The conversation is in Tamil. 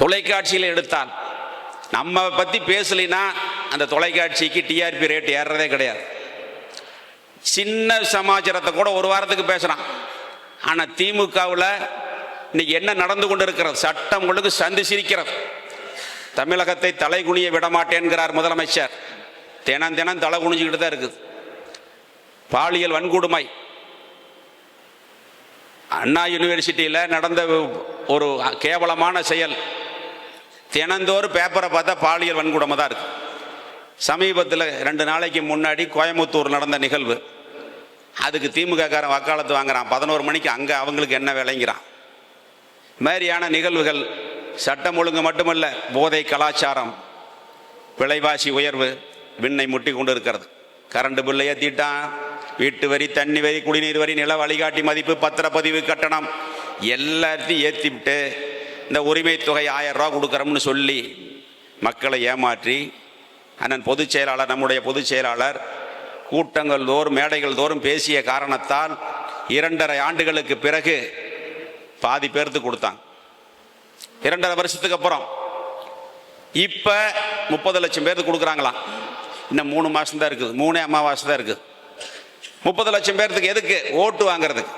தொலைக்காட்சியில் எடுத்தால் நம்ம பற்றி பேசலைன்னா அந்த தொலைக்காட்சிக்கு டிஆர்பி ரேட் ஏறுறதே கிடையாது. சின்ன சமாச்சாரத்தை கூட ஒரு வாரத்துக்கு பேசுகிறான் ஆனால் திமுகவில் இன்னைக்கு என்ன நடந்து கொண்டு இருக்கிறது சட்டம் ஒழுங்கு சந்தி சிரிக்கிறது. தமிழகத்தை தலை குனிய விட மாட்டேன்கிறார் முதலமைச்சர். தினம் தினம் தலை குனிஞ்சுக்கிட்டு தான் இருக்குது. பாலியல் வன்கொடுமை. அண்ணா யூனிவர்சிட்டியில் நடந்த ஒரு கேவலமான செயல். தினந்தோறும் பேப்பரை பார்த்தா பாலியல் வன்கொடுமை தான் இருக்குது சமீபத்தில் ரெண்டு நாளைக்கு முன்னாடி கோயம்புத்தூர் நடந்த நிகழ்வு. அதுக்கு திமுககாரன் வக்காலத்து வாங்குறான். பதினோரு மணிக்கு அங்கே அவங்களுக்கு என்ன விளைங்கிறான் மாதிரியான நிகழ்வுகள் சட்டம் ஒழுங்கு மட்டுமல்ல போதை கலாச்சாரம் விலைவாசி உயர்வு விண்ணை முட்டி கொண்டு இருக்கிறது. கரண்ட் பில்லை ஏற்றிட்டான் வீட்டு வரி தண்ணி வரி குடிநீர் வரி நில வழிகாட்டி மதிப்பு பத்திரப்பதிவு கட்டணம் எல்லாத்தையும் ஏற்றிவிட்டு இந்த உரிமை தொகை ஆயிரம் ரூபா கொடுக்குறோம்னு சொல்லி மக்களை ஏமாற்றி அண்ணன் பொதுச் செயலாளர் நம்முடைய பொதுச் செயலாளர் கூட்டங்கள் தோறும் மேடைகள் தோறும் பேசிய காரணத்தால் இரண்டரை ஆண்டுகளுக்கு பிறகு பாதி பேர்த்து கொடுத்தான். இரண்டரை வருஷத்துக்கு அப்புறம். இப்போ முப்பது லட்சம் பேருக்கு கொடுக்குறாங்களாம். இன்னும் மூணு மாதம் தான் இருக்குது. மூணே அமாவாசை தான் இருக்குது. முப்பது லட்சம் பேர்த்துக்கு எதுக்கு? ஓட்டு வாங்குறதுக்கு.